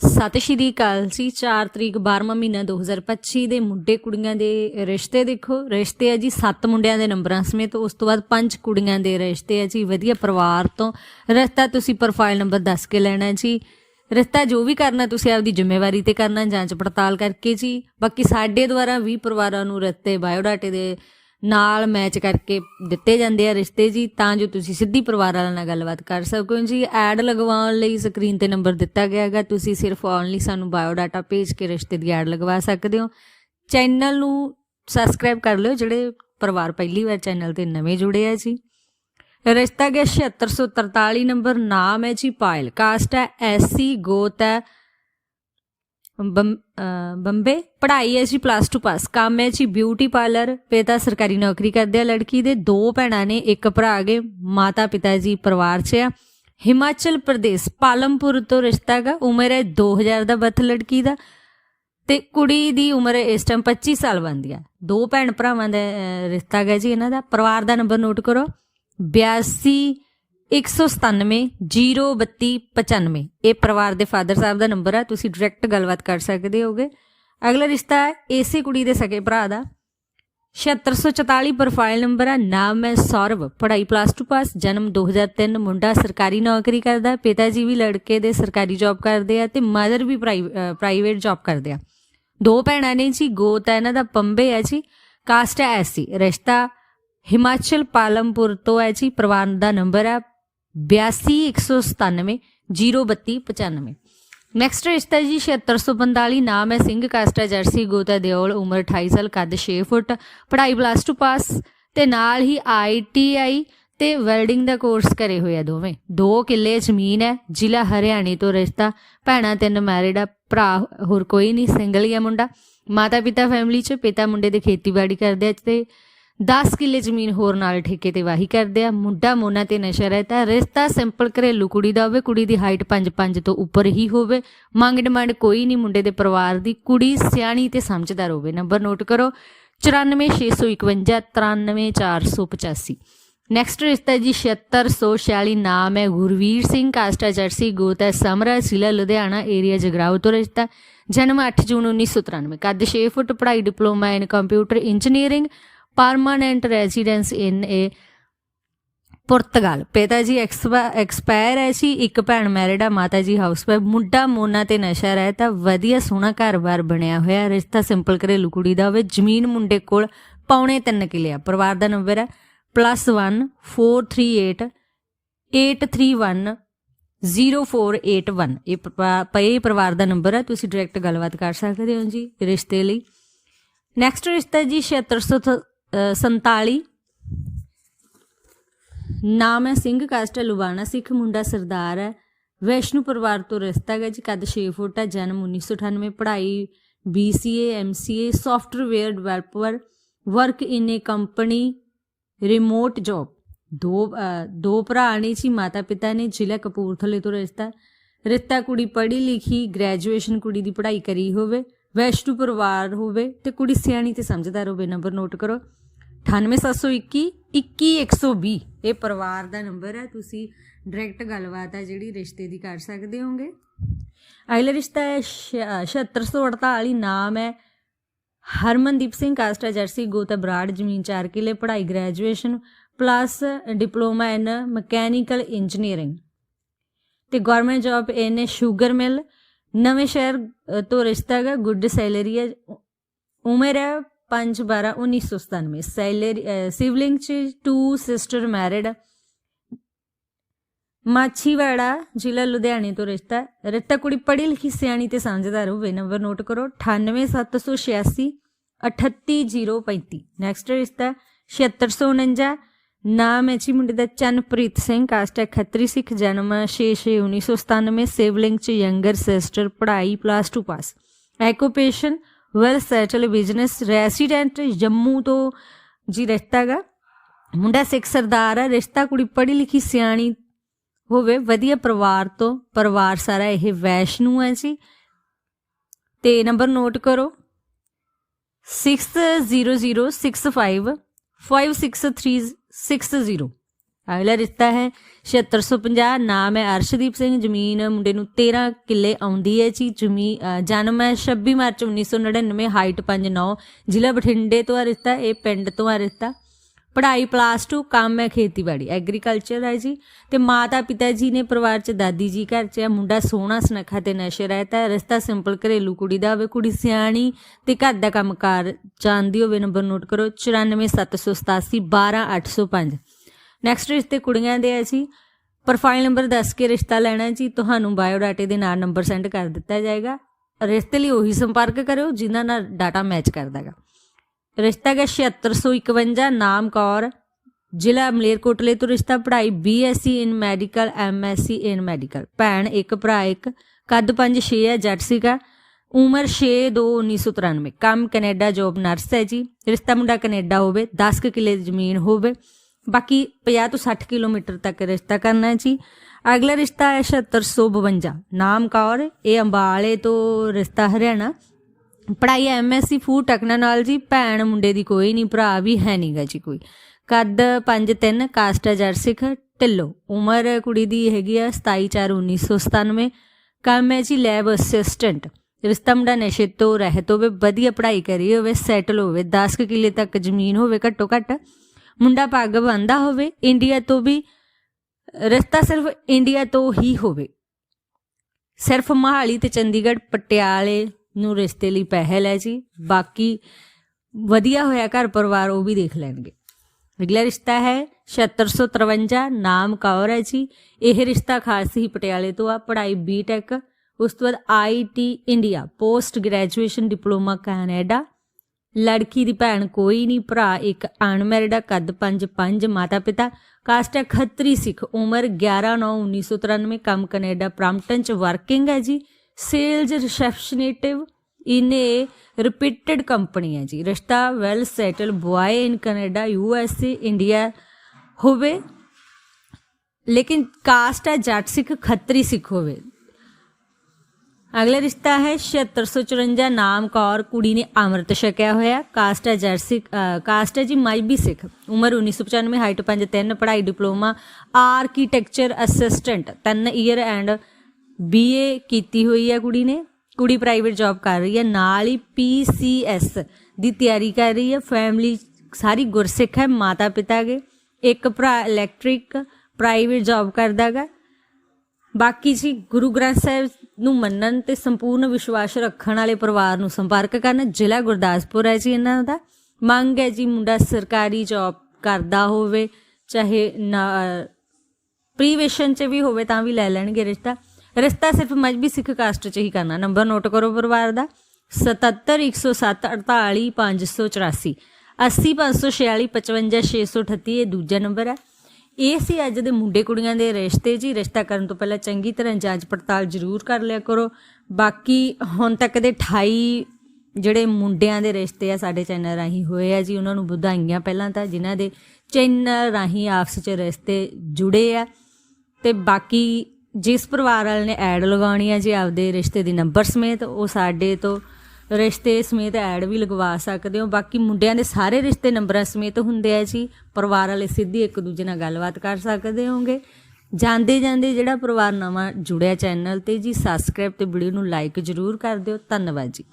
ਸਤਿ ਸ਼੍ਰੀ ਅਕਾਲ ਜੀ। 4 ਤਰੀਕ 12ਵਾਂ ਮਹੀਨਾ 2025 ਦੇ ਮੁੰਡੇ ਕੁੜੀਆਂ ਦੇ ਰਿਸ਼ਤੇ ਦੇਖੋ। ਰਿਸ਼ਤੇ ਆ ਜੀ 7 ਮੁੰਡਿਆਂ ਦੇ ਨੰਬਰਾਂ ਸਮੇਤ, ਉਸ ਤੋਂ ਬਾਅਦ 5 ਕੁੜੀਆਂ ਦੇ ਰਿਸ਼ਤੇ ਆ ਜੀ। ਵਧੀਆ ਪਰਿਵਾਰ ਤੋਂ। ਰਿਸ਼ਤਾ ਤੁਸੀਂ ਪ੍ਰੋਫਾਈਲ ਨੰਬਰ ਦੱਸ ਕੇ ਲੈਣਾ ਜੀ। ਰਿਸ਼ਤਾ ਜੋ ਵੀ ਕਰਨਾ ਤੁਸੀਂ ਆਪਦੀ ਜ਼ਿੰਮੇਵਾਰੀ ਤੇ ਕਰਨਾ, ਜਾਂਚ ਪੜਤਾਲ ਕਰਕੇ ਜੀ। ਬਾਕੀ ਸਾਡੇ ਦੁਆਰਾ 20 ਪਰਿਵਾਰਾਂ ਨੂੰ ਰਿਸ਼ਤੇ, ਬਾਇਓਡਾਟੇ ਦੇ ਨਾਲ ਮੈਚ ਕਰਕੇ ਦਿੱਤੇ ਜਾਂਦੇ ਆ ਰਿਸ਼ਤੇ ਜੀ, ਤਾਂ ਜੋ ਤੁਸੀਂ ਸਿੱਧੀ ਪਰਿਵਾਰ ਵਾਲਿਆਂ ਨਾਲ ਗੱਲਬਾਤ ਕਰ ਸਕੋ ਜੀ। ਐਡ ਲਗਵਾਉਣ ਲਈ ਸਕਰੀਨ ਤੇ ਨੰਬਰ ਦਿੱਤਾ ਗਿਆ ਹੈਗਾ। ਤੁਸੀਂ ਸਿਰਫ ਓਨਲੀ ਸਾਨੂੰ ਬਾਇਓਡਾਟਾ ਭੇਜ ਕੇ ਰਿਸ਼ਤੇ ਦੀ ਐਡ ਲਗਵਾ ਸਕਦੇ ਹੋ। ਚੈਨਲ ਨੂੰ ਸਬਸਕ੍ਰਾਈਬ ਕਰ ਲਿਓ, ਜਿਹੜੇ ਪਰਿਵਾਰ ਪਹਿਲੀ ਵਾਰ ਚੈਨਲ ਤੇ ਨਵੇਂ ਜੁੜੇ ਆ ਜੀ। ਰਿਸ਼ਤਾ ਗਿਆ 7643 ਨੰਬਰ ਨਾਮ ਹੈ ਜੀ ਪਾਇਲ ਕਾਸਟ ਹੈ ਐਸਸੀ ਗੋਤ ਹੈ। ਬੰਬ- ਬੰਬੇ? ਪੜ੍ਹਾਈ ਹੈ ਜੀ ਪਲੱਸ 2 ਪਾਸ ਕੰਮ ਹੈ ਜੀ ਬਿਊਟੀ ਪਾਰਲਰ ਪਿਤਾ ਸਰਕਾਰੀ ਨੌਕਰੀ ਕਰਦੇ ਆ ਲੜਕੀ ਦੇ। ਦੋ ਭੈਣਾਂ ਨੇ, ਇੱਕ ਭਰਾ ਹੈਗੇ ਮਾਤਾ ਪਿਤਾ ਜੀ ਪਰਿਵਾਰ 'ਚ ਆ। ਹਿਮਾਚਲ ਪ੍ਰਦੇਸ਼, ਪਾਲਮਪੁਰ ਤੋਂ ਰਿਸ਼ਤਾ ਹੈਗਾ। ਉਮਰ ਹੈ 2000 ਦਾ ਬਰਥ ਲੜਕੀ ਦਾ। ਤੇ ਕੁੜੀ ਦੀ ਉਮਰ ਇਸ ਟਾਈਮ 25 ਸਾਲ ਬਣਦੀ ਆ। ਦੋ ਭੈਣ ਭਰਾਵਾਂ ਦਾ ਰਿਸ਼ਤਾ ਹੈਗਾ ਜੀ ਇਹਨਾਂ ਦਾ। ਪਰਿਵਾਰ ਦਾ ਨੰਬਰ ਨੋਟ ਕਰੋ। 82 197 032 95 ਇਹ ਪਰਿਵਾਰ ਦੇ ਫਾਦਰ ਸਾਹਿਬ ਦਾ ਨੰਬਰ ਆ, ਤੁਸੀਂ ਡਾਇਰੈਕਟ ਗੱਲਬਾਤ ਕਰ ਸਕਦੇ ਹੋਗੇ। ਅਗਲਾ ਰਿਸ਼ਤਾ ਹੈ ਇਸੇ ਕੁੜੀ ਦੇ ਸਕੇ ਭਰਾ ਦਾ। 7644 ਪ੍ਰੋਫਾਈਲ ਨੰਬਰ ਆ, ਨਾਮ ਹੈ ਸੌਰਵ। ਪੜ੍ਹਾਈ ਪਲੱਸ 2 ਪਾਸ ਜਨਮ 2003 ਮੁੰਡਾ ਸਰਕਾਰੀ ਨੌਕਰੀ ਕਰਦਾ, ਪਿਤਾ ਜੀ ਵੀ ਲੜਕੇ ਦੇ ਸਰਕਾਰੀ ਜੌਬ ਕਰਦੇ ਆ ਤੇ ਮਦਰ ਵੀ ਪ੍ਰਾਈਵੇਟ ਜੌਬ ਕਰਦੇ ਆ। ਦੋ ਭੈਣਾਂ ਨੇ ਜੀ, ਗੋਤ ਹੈ ਇਹਨਾਂ ਦਾ, ਪੰਬੇ ਹੈ ਜੀ ਕਾਸਟ ਹੈ ਐਸੀ। ਰਿਸ਼ਤਾ ਹਿਮਾਚਲ ਪਾਲਮਪੁਰ ਤੋਂ ਹੈ ਜੀ, ਪਰਿਵਾਰ ਦਾ ਨੰਬਰ ਹੈ 82 197 ਨੈਕਸਟ ਰਿਸ਼ਤਾ ਜੀ 7645 ਨਾਮ ਹੈ ਸਿੰਘ, ਕਾਸਟਾ ਜਰਸੀ, ਗੋਤਾ ਦਿਓਲ, ਉਮਰ 28 ਸਾਲ, ਕੱਦ 6 ਫੁੱਟ, ਪੜ੍ਹਾਈ ਪਲੱਸ 2 ਪਾਸ, ਤੇ ਨਾਲ ਹੀ ਆਈਟੀਆਈ ਤੇ ਵੈਲਡਿੰਗ ਦਾ ਕੋਰਸ ਕਰੇ ਹੋਏ ਆ ਦੋਵੇਂ। ਦੋ ਕਿੱਲੇ ਜ਼ਮੀਨ ਹੈ, ਜ਼ਿਲ੍ਹਾ ਹਰਿਆਣੇ ਤੋਂ ਰਿਸ਼ਤਾ, ਭੈਣਾਂ ਤਿੰਨ ਮੈਰਿਡ ਆ, ਭਰਾ ਹੋਰ ਕੋਈ ਨਹੀਂ, ਸਿੰਗਲ ਹੀ ਆ ਮੁੰਡਾ। ਮਾਤਾ ਪਿਤਾ ਫੈਮਿਲੀ ਚ ਪਿਤਾ ਮੁੰਡੇ ਦੇ ਖੇਤੀਬਾੜੀ ਕਰਦੇ ਆ, ਤੇ 10 ਕਿੱਲੇ ਜ਼ਮੀਨ ਹੋਰ ਨਾਲ ਠੇਕੇ ਤੇ ਵਾਹੀ ਕਰਦੇ ਆ। ਮੁੰਡਾ ਮੋਨਾ ਤੇ ਨਸ਼ਾ ਰਹਿਤਾ ਰਿਸ਼ਤਾ ਸਿੰਪਲ ਘਰੇਲੂ ਕੁੜੀ ਦਾ ਹੋਵੇ, ਕੁੜੀ ਦੀ ਹਾਈਟ 5-5 ਤੋਂ ਉੱਪਰ ਹੀ ਹੋਵੇ। ਮੰਗ ਡਿਮਾਂਡ ਕੋਈ ਨਹੀਂ, ਮੁੰਡੇ ਦੇ ਪਰਿਵਾਰ ਦੀ ਕੁੜੀ ਸਿਆਣੀ ਤੇ ਸਮਝਦਾਰ ਹੋਵੇ। ਨੰਬਰ ਨੋਟ ਕਰੋ 9465 93485 ਨੈਕਸਟ ਰਿਸ਼ਤਾ ਜੀ 7646 ਨਾਮ ਹੈ ਗੁਰਵੀਰ ਸਿੰਘ ਕਾਸਟਾ ਜਰਸੀ ਗੋਤ ਹੈ ਸਮਰਾ ਜ਼ਿਲ੍ਹਾ ਲੁਧਿਆਣਾ ਏਰੀਆ ਜਗਰਾਉ ਤੋਂ ਰਿਸ਼ਤਾ ਜਨਮ 8 ਜੂਨ 1993 ਕੱਦ 6 ਫੁੱਟ, ਪੜ੍ਹਾਈ, diploma in computer engineering. Permanent residence in a ਪੁਰਤਗਾਲ। ਪਿਤਾ ਜੀ ਐਕਸਪਾਇਰ ਹੈ ਜੀ, ਇੱਕ ਭੈਣ ਮੈਰਿਡ ਆ, ਮਾਤਾ ਜੀ ਹਾਊਸਵਾਈਫ ਮੁੰਡਾ ਮੋਨਾ ਤੇ ਨਸ਼ਾ ਰਹਿਤਾ ਵਧੀਆ ਸੋਹਣਾ ਘਰ-ਬਾਰ ਬਣਿਆ ਹੋਇਆ ਰਿਸ਼ਤਾ ਸਿੰਪਲ ਘਰੇਲੂ ਕੁੜੀ ਦਾ ਹੋਵੇ, ਜ਼ਮੀਨ ਮੁੰਡੇ ਕੋਲ ਪੌਣੇ 3 ਕਿੱਲੇ ਆ। ਪਰਿਵਾਰ ਦਾ ਨੰਬਰ ਹੈ +1 438 831 0481 ਇਹ ਪਰਿਵਾ- ਪਏ ਪਰਿਵਾਰ ਦਾ ਨੰਬਰ ਹੈ, ਤੁਸੀਂ ਡਾਇਰੈਕਟ ਗੱਲਬਾਤ ਕਰ ਸਕਦੇ ਹੋ ਜੀ ਰਿਸ਼ਤੇ ਲਈ। ਨੈਕਸਟ ਰਿਸ਼ਤਾ ਜੀ 7647 ਨਾਮ ਹੈ ਸਿੰਘ ਕਾਸਟ ਲੁਬਾਣਾ ਸਿੱਖ ਮੁੰਡਾ ਸਰਦਾਰ ਹੈ। ਵੈਸ਼ਨੂ ਪਰਿਵਾਰ ਤੋਂ ਰਿਸ਼ਤਾ ਹੈ ਜੀ, ਕੱਦ 6 ਫੁੱਟ ਹੈ, ਜਨਮ 1998 ਪੜ੍ਹਾਈ BCA MCA software developer work in a company remote job ਦੋ ਦੋ ਭਰਾ ਨੇ ਜੀ ਮਾਤਾ ਪਿਤਾ ਨੇ, ਜ਼ਿਲ੍ਹਾ ਕਪੂਰਥਲੇ ਤੋਂ ਰਿਸ਼ਤਾ। ਰਿਸ਼ਤਾ ਕੁੜੀ ਪੜ੍ਹੀ ਲਿਖੀ ਗ੍ਰੈਜੂਏਸ਼ਨ ਕੁੜੀ ਦੀ ਪੜ੍ਹਾਈ ਕਰੀ ਹੋਵੇ। ਵੈਸ਼ਨੂ ਪਰਿਵਾਰ ਹੋਵੇ ਤੇ ਕੁੜੀ ਸਿਆਣੀ ਤੇ ਸਮਝਦਾਰ ਹੋਵੇ ਨੰਬਰ ਨੋਟ ਕਰੋ। 98721 21120 ਇਹ ਪਰਿਵਾਰ ਦਾ ਨੰਬਰ ਹੈ। ਤੁਸੀਂ ਡਾਇਰੈਕਟ ਗੱਲਬਾਤ ਹੈ ਜਿਹੜੀ ਰਿਸ਼ਤੇ ਦੀ ਕਰ ਸਕਦੇ ਹੋਗੇ। ਅਗਲਾ ਰਿਸ਼ਤਾ ਹੈ 7648 ਨਾਮ ਹੈ ਹਰਮਨਦੀਪ ਸਿੰਘ ਕਾਸਟਾ ਜਰਸੀ, ਗੋਤਾ ਬਰਾੜ, ਜ਼ਮੀਨ 4 ਕਿਲੇ, ਪੜ੍ਹਾਈ graduation plus diploma in mechanical engineering ਤੇ government job in sugar mill Nawanshahr ਤੋਂ ਰਿਸ਼ਤਾ ਹੈਗਾ, ਗੁੱਡ ਸੈਲਰੀ ਹੈ ਉਮਰ ਹੈ 5 12 1997 ਸੈਲਰੀ ਸਿਵਲਿੰਗ ਚ ਟੂ ਸਿਸਟਰ ਮੈਰਿਡ ਮਾਛੀਵਾੜਾ ਜ਼ਿਲ੍ਹਾ ਲੁਧਿਆਣੇ ਤੋਂ ਰਿਸ਼ਤਾ ਹੈ। ਰਿਸ਼ਤਾ ਕੁੜੀ ਪੜ੍ਹੀ ਲਿਖੀ ਸਿਆਣੀ ਤੇ ਸਮਝਦਾਰ ਹੋਵੇ। ਨੰਬਰ ਨੋਟ ਕਰੋ 98786 38035 ਨੈਕਸਟ ਰਿਸ਼ਤਾ ਹੈ 7649 ਨਾਮ ਹੈ ਜੀ ਮੁੰਡੇ ਦਾ ਚੰਨਪ੍ਰੀਤ ਸਿੰਘ ਕਾਸਟ ਹੈ ਖੱਤਰੀ ਸਿੱਖ ਜਨਮ 6-6-1997 ਸਿਵਲਿੰਗ ਚ ਯੰਗਰ ਸਿਸਟਰ ਪੜ੍ਹਾਈ plus 2 pass occupation well settle business resident Jammu ਤੋਂ ਜੀ ਰਿਸ਼ਤਾ ਹੈਗਾ ਮੁੰਡਾ ਸਿੱਖ ਸਰਦਾਰ ਹੈ, ਰਿਸ਼ਤਾ ਕੁੜੀ ਪੜ੍ਹੀ ਲਿਖੀ ਸਿਆਣੀ ਹੋਵੇ, ਵਧੀਆ ਪਰਿਵਾਰ ਤੋਂ, ਪਰਿਵਾਰ ਸਾਰਾ ਇਹ ਵੈਸ਼ਨੂ ਹੈ ਜੀ। ਤੇ ਨੰਬਰ ਨੋਟ ਕਰੋ। 6006556360 ਅਗਲਾ ਰਿਸ਼ਤਾ ਹੈ 7650 ਨਾਮ ਹੈ ਅਰਸ਼ਦੀਪ ਸਿੰਘ। ਜ਼ਮੀਨ ਮੁੰਡੇ ਨੂੰ 13 ਕਿੱਲੇ ਆਉਂਦੀ ਹੈ ਜੀ। ਜ਼ਮੀ ਜਨਮ ਹੈ 26 ਮਾਰਚ 1999 ਹਾਈਟ 5'9 ਜ਼ਿਲ੍ਹਾ ਬਠਿੰਡੇ ਤੋਂ ਆ ਰਿਸ਼ਤਾ। ਇਹ ਪਿੰਡ ਤੋਂ ਆ ਰਿਸ਼ਤਾ। ਪੜ੍ਹਾਈ ਪਲਾਸ 2 ਕੰਮ ਹੈ ਖੇਤੀਬਾੜੀ ਐਗਰੀਕਲਚਰ ਹੈ ਜੀ। ਤੇ ਮਾਤਾ ਪਿਤਾ ਜੀ ਨੇ ਪਰਿਵਾਰ ਚ ਦਾਦੀ ਜੀ ਘਰ ਚ ਹੈ, ਮੁੰਡਾ ਸੋਹਣਾ, ਸੁਨੱਖਾ ਤੇ ਨਸ਼ੇ ਰਹਿਤਾ ਹੈ। ਰਿਸ਼ਤਾ ਸਿੰਪਲ ਘਰੇਲੂ ਕੁੜੀ ਦਾ ਹੋਵੇ, ਕੁੜੀ ਸਿਆਣੀ ਤੇ ਘਰ ਦਾ ਕੰਮਕਾਰ ਜਾਣਦੀ ਹੋਵੇ, ਨੰਬਰ ਨੋਟ ਕਰੋ 94787 12805 ਨੈਕਸਟ ਰਿਸ਼ਤੇ ਕੁੜੀਆਂ ਦੇ ਹੈ ਜੀ। ਪ੍ਰੋਫਾਈਲ ਨੰਬਰ ਦੱਸ ਕੇ ਰਿਸ਼ਤਾ ਲੈਣਾ ਜੀ। ਤੁਹਾਨੂੰ ਬਾਇਓ ਡਾਟੇ ਦੇ ਨਾਲ ਨੰਬਰ ਸੈਂਡ ਕਰ ਦਿੱਤਾ ਜਾਏਗਾ। ਰਿਸ਼ਤੇ ਲਈ ਉਹੀ ਸੰਪਰਕ ਕਰਿਓ, ਜਿਨ੍ਹਾਂ ਨਾਲ ਡਾਟਾ ਮੈਚ ਕਰਦਾ ਹੈਗਾ ਰਿਸ਼ਤਾ ਹੈ 7651 ਨਾਮ ਕੌਰ। ਜ਼ਿਲ੍ਹਾ ਮਲੇਰਕੋਟਲੇ ਤੋਂ ਰਿਸ਼ਤਾ ਪੜ੍ਹਾਈ BSc in medical MSc in medical ਭੈਣ ਇੱਕ, ਭਰਾ ਇੱਕ, ਕੱਦ 5 6 ਹੈ ਜੱਟ ਸੀਗਾ। ਉਮਰ 6 2 1993 ਕੰਮ ਕੈਨੇਡਾ, ਜੋਬ ਨਰਸ ਹੈ ਜੀ। ਰਿਸ਼ਤਾ ਮੁੰਡਾ ਕੈਨੇਡਾ ਹੋਵੇ 10 ਕੁ ਕਿੱਲੇ ਦੀ ਜ਼ਮੀਨ ਹੋਵੇ। ਬਾਕੀ 50 ਤੋਂ 60 ਕਿਲੋਮੀਟਰ ਤੱਕ ਰਿਸ਼ਤਾ ਕਰਨਾ ਹੈ ਜੀ। ਅਗਲਾ ਰਿਸ਼ਤਾ ਹੈ 7652 ਨਾਮ ਕੌਰ, ਇਹ ਅੰਬਾਲੇ ਤੋਂ ਰਿਸ਼ਤਾ ਹਰਿਆਣਾ। ਪੜਾਈ ਐਮਐਸਸੀ ਫੂਡ ਟੈਕਨੋਲੋਜੀ ਭੈਣ ਮੁੰਡੇ ਦੀ ਕੋਈ ਨਹੀਂ ਭਰਾ ਵੀ ਹੈ ਨਹੀਂਗਾ ਜੀ ਕੋਈ। ਕੱਦ 5'3 ਕਾਸਟ ਹੈ ਸਿੱਖ, ਢਿੱਲੋ। ਉਮਰ ਕੁੜੀ ਦੀ ਹੈਗੀ ਆ 27/4/1997 ਕੰਮ ਹੈ ਜੀ ਲੈਬ ਅਸਿਸਟੈਂਟ। ਰਿਸ਼ਤਾ ਮੁੰਡਾ ਨਸ਼ੇ ਤੋਂ ਰਹਿਤ ਹੋਵੇ, ਵਧੀਆ ਪੜ੍ਹਾਈ ਕਰੀ ਹੋਵੇ, ਸੈਟਲ ਹੋਵੇ 10 ਕੁ ਕਿੱਲੇ ਤੱਕ ਜ਼ਮੀਨ ਹੋਵੇ ਘੱਟੋ ਘੱਟ। ਮੁੰਡਾ ਪੱਗ ਬੰਦਾ ਹੋਵੇ, ਇੰਡੀਆ ਤੋਂ ਵੀ, ਰਸਤਾ ਸਿਰਫ ਇੰਡੀਆ ਤੋਂ ਹੀ ਹੋਵੇ। ਸਿਰਫ ਮਹਾਲੀ ਤੇ ਚੰਡੀਗੜ੍ਹ, ਪਟਿਆਲੇ ਨੂੰ ਰਿਸ਼ਤੇ ਲਈ ਪਹਿਲ ਹੈ ਜੀ। ਬਾਕੀ ਵਧੀਆ ਹੋਇਆ ਘਰ ਪਰਿਵਾਰ ਉਹ ਵੀ ਦੇਖ ਲੈਣਗੇ। ਅਗਲਾ ਰਿਸ਼ਤਾ ਹੈ 7653 ਨਾਮ ਕੌਰ ਹੈ ਜੀ। ਇਹ ਰਿਸ਼ਤਾ ਖਾਸ ਹੀ ਪਟਿਆਲੇ ਤੋਂ ਆ, ਪੜ੍ਹਾਈ ਬੀਟੈਕ ਉਸ ਤੋਂ ਬਾਅਦ IT India post graduation diploma Canada ਲੜਕੀ ਦੀ ਭੈਣ ਕੋਈ ਨਹੀਂ, ਭਰਾ ਇੱਕ ਅਨਮੈਰਿਡ ਆ, ਕੱਦ 5 5 ਮਾਤਾ ਪਿਤਾ ਕਾਸਟ ਹੈ ਖੱਤਰੀ ਸਿੱਖ, ਉਮਰ 11 9 1993 ਕੰਮ ਕੈਨੇਡਾ ਪ੍ਰਾਂਪਟਨ ਚ ਵਰਕਿੰਗ ਹੈ ਜੀ। Sales receptionist in a reputed company ਹੈ ਜੀ ਰਿਸ਼ਤਾ well settle boy in Canada U S A India ਹੋਵੇ ਲੇਕਿਨ ਕਾਸਟ ਹੈ ਜੱਟ ਸਿੱਖ ਖੱਤਰੀ ਸਿੱਖ ਹੋਵੇ ਅਗਲਾ ਰਿਸ਼ਤਾ ਹੈ 7654 ਨਾਮ ਕੌਰ ਕੁੜੀ ਨੇ ਅੰਮ੍ਰਿਤ ਛਕਿਆ ਹੋਇਆ ਕਾਸਟ ਹੈ ਜਰਸੀ ਅ, ਕਾਸਟ ਹੈ ਜੀ ਮਾਈਬੀ ਸਿੱਖ ਉਮਰ 1995 ਹਾਈਟ 5'3 ਪੜ੍ਹਾਈ diploma architecture assistant 3 year and BA ਕੀਤੀ ਹੋਈ ਹੈ ਕੁੜੀ ਨੇ। ਕੁੜੀ ਪ੍ਰਾਈਵੇਟ ਜੌਬ ਕਰ ਰਹੀ ਹੈ। ਨਾਲ ਹੀ ਪੀਸੀਐਸ ਦੀ ਤਿਆਰੀ ਕਰ ਰਹੀ ਹੈ। ਫੈਮਿਲੀ ਸਾਰੀ ਗੁਰਸਿੱਖ ਹੈ, ਮਾਤਾ ਪਿਤਾ ਦੇ ਇੱਕ ਭਰਾ ਇਲੈਕਟ੍ਰਿਕ ਪ੍ਰਾਈਵੇਟ ਜੌਬ ਕਰਦਾਗਾ ਬਾਕੀ ਜੀ ਗੁਰੂ ਗ੍ਰੰਥ ਸਾਹਿਬ ਨੂੰ ਮੰਨਣ ਤੇ ਸੰਪੂਰਨ ਵਿਸ਼ਵਾਸ ਰੱਖਣ ਵਾਲੇ ਪਰਿਵਾਰ ਨੂੰ ਸੰਪਰਕ ਕਰਨ ਜ਼ਿਲ੍ਹਾ ਗੁਰਦਾਸਪੁਰ ਹੈ ਜੀ ਇਹਨਾਂ ਦਾ। ਮੰਗ ਹੈ ਜੀ ਮੁੰਡਾ ਸਰਕਾਰੀ ਜੌਬ ਕਰਦਾ ਹੋਵੇ, ਚਾਹੇ ਪ੍ਰੀਵੇਸ਼ਨ ਚ ਵੀ ਹੋਵੇ ਤਾਂ ਵੀ ਲੈ ਲੈਣਗੇ ਰਿਸ਼ਤਾ। ਰਿਸ਼ਤਾ ਸਿਰਫ ਮਜਬੀ ਸਿੱਖ ਕਾਸਟ ਚ ਹੀ ਕਰਨਾ। ਨੰਬਰ ਨੋਟ ਕਰੋ ਪਰਿਵਾਰ ਦਾ। 77107 48584 80546 55638 ਇਹ ਦੂਜਾ ਨੰਬਰ ਹੈ। ਇਹ ਸੀ ਅੱਜ ਦੇ ਮੁੰਡੇ ਕੁੜੀਆਂ ਦੇ ਰਿਸ਼ਤੇ ਜੀ। ਰਿਸ਼ਤਾ ਕਰਨ ਤੋਂ ਪਹਿਲਾਂ ਚੰਗੀ ਤਰ੍ਹਾਂ ਜਾਂਚ ਪੜਤਾਲ ਜ਼ਰੂਰ ਕਰ ਲਿਆ ਕਰੋ। ਬਾਕੀ ਹੁਣ ਤੱਕ ਦੇ 28 ਜਿਹੜੇ ਮੁੰਡਿਆਂ ਦੇ ਰਿਸ਼ਤੇ ਆ, ਸਾਡੇ ਚੈਨਲ ਰਾਹੀਂ ਹੋਏ ਆ ਜੀ। ਉਹਨਾਂ ਨੂੰ ਵਧਾਈਆਂ ਪਹਿਲਾਂ ਤਾਂ, ਜਿਨ੍ਹਾਂ ਦੇ ਚੈਨਲ ਰਾਹੀਂ ਆਪਸ ਵਿੱਚ ਰਿਸ਼ਤੇ ਜੁੜੇ ਆ। ਤੇ ਬਾਕੀ ਜਿਸ ਪਰਿਵਾਰ ਵਾਲੇ ਨੇ ਐਡ ਲਗਾਉਣੀ ਹੈ ਜੀ ਆਪਦੇ ਰਿਸ਼ਤੇ ਦੀ ਨੰਬਰ ਸਮੇਤ, ਉਹ ਸਾਡੇ ਤੋਂ ਰਿਸ਼ਤੇ ਸਮੇਤ ਐਡ ਵੀ ਲਗਵਾ ਸਕਦੇ ਹੋ। ਬਾਕੀ ਮੁੰਡਿਆਂ ਦੇ ਸਾਰੇ ਰਿਸ਼ਤੇ ਨੰਬਰਾਂ ਸਮੇਤ ਹੁੰਦੇ ਆ ਜੀ। ਪਰਿਵਾਰ ਵਾਲੇ ਸਿੱਧੀ ਇੱਕ ਦੂਜੇ ਨਾਲ ਗੱਲਬਾਤ ਕਰ ਸਕਦੇ ਹੋਗੇ ਜਾਂਦੇ ਜਾਂਦੇ ਜਿਹੜਾ ਪਰਿਵਾਰ ਨਵਾਂ ਜੁੜਿਆ ਚੈਨਲ ਤੇ ਜੀ ਸਬਸਕ੍ਰਾਈਬ ਤੇ ਵੀਡੀਓ ਨੂੰ ਲਾਈਕ ਜ਼ਰੂਰ ਕਰ ਦਿਓ। ਧੰਨਵਾਦ ਜੀ।